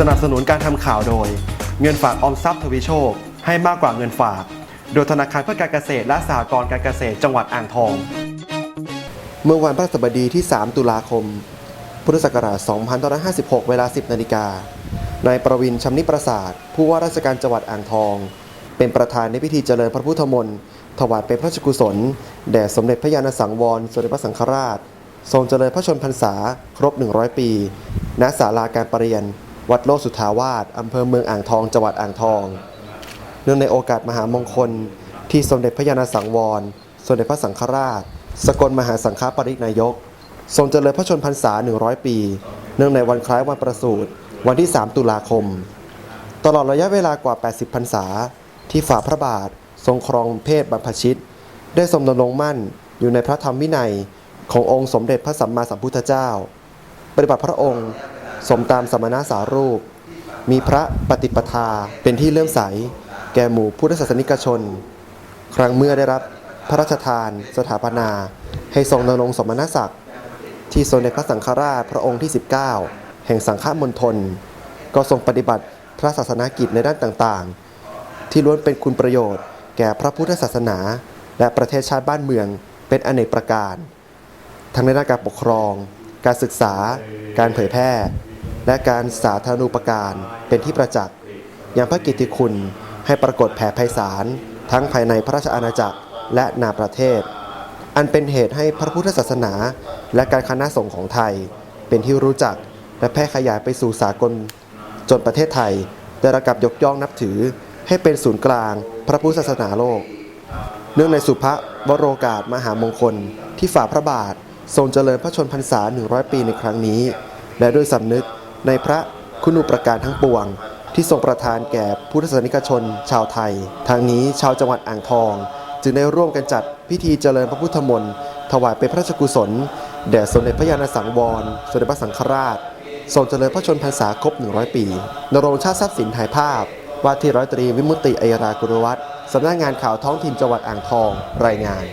สนับสนุนการทำข่าวโดย เงินฝากออมทรัพย์ทวีโชค ให้มากกว่าเงินฝาก โดยธนาคารเพื่อการเกษตรและสหกรณ์การเกษตรจังหวัดอ่างทอง เมื่อวันพฤหัสบดีที่ 3 ตุลาคม พุทธศักราช 2556 เวลา 10 นาฬิกานายประวินชำนิประสาท ผู้ว่าราชการจังหวัดอ่างทอง เป็นประธานในพิธีเจริญพระพุทธมนต์ถวายเป็นพระราชกุศล แด่สมเด็จพระยาณสังวร สมเด็จพระสังฆราช ทรงเจริญพระชนพรรษา ครบ 100 ปี ณ ศาลาการประเรียน วัดโลกสุทาวาสอำเภอเมืองอ่างทองจังหวัดอ่างทอง เนื่องในโอกาสมหามงคล ที่สมเด็จพระยาณสังวร สมเด็จพระสังฆราช สกลมหาสังฆปรินายก ทรงเจริญพระชนพรรษา 100 ปี เนื่องในวันคล้ายวันประสูติวันที่ 3 ตุลาคม ตลอดระยะเวลากว่า 80 พรรษา ที่ฝ่าพระบาททรงครองเพศบรรพชิต ได้ทรงดำรงมั่นอยู่ในพระธรรมวินัยขององค์สมเด็จพระสัมมาสัมพุทธเจ้า ปฏิบัติพระองค์ สมตามสมณสารูป มีพระปฏิปทาเป็นที่เลื่อมใส แก่หมู่พุทธศาสนิกชน ครั้งเมื่อได้รับพระราชทาน สถาปนา ให้ทรงดำรงสมณศักดิ์ที่สมเด็จพระสังฆราชพระองค์ที่ 19 แห่งสังฆมณฑลก็ทรงปฏิบัติพระศาสนากิจในด้านต่างๆ ที่ล้วนเป็นคุณประโยชน์ แก่พระพุทธศาสนา และประเทศชาติบ้านเมืองเป็นอเนกประการ ทั้งในด้านการปกครอง การศึกษา การเผยแพร่ และการสาธารณูปการเป็นที่ประจักษ์อย่างพระกิตติคุณให้ปรากฏแผ่ไพศาลทั้งภายในพระราชอาณาจักรและนาประเทศ อันเป็นเหตุให้พระพุทธศาสนา และการคณะสงฆ์ของไทย เป็นที่รู้จักและแพร่ขยายไปสู่สากล จนประเทศไทยได้รับการยกย่องนับถือให้เป็นศูนย์กลางพระพุทธศาสนาโลก เนื่องในสุภวโรกาสมหามงคล ที่ฝ่าพระบาท ทรงเจริญพระชนพรรษา 100 ปีในครั้งนี้ และด้วยสำนึก ในพระคุณูปการทั้งปวง ที่ทรงประทานแก่พุทธศาสนิกชน ชาวไทย ทางนี้ชาวจังหวัดอ่างทอง จึงได้ร่วมกันจัดพิธีเจริญพระพุทธมนต์ถวายเป็นพระราชกุศลแด่สมเด็จพระยาณสังวร สมเด็จพระสังฆราชทรงเจริญพระชนพรรษาครบ 100 ปี นรงชาติทรัพย์สินถ่ายภาพ ว่าที่ร้อยตรีวิมุตติอัยรากุลวัฒน์สำนักงานข่าวท้องถิ่นจังหวัดอ่างทอง รายงาน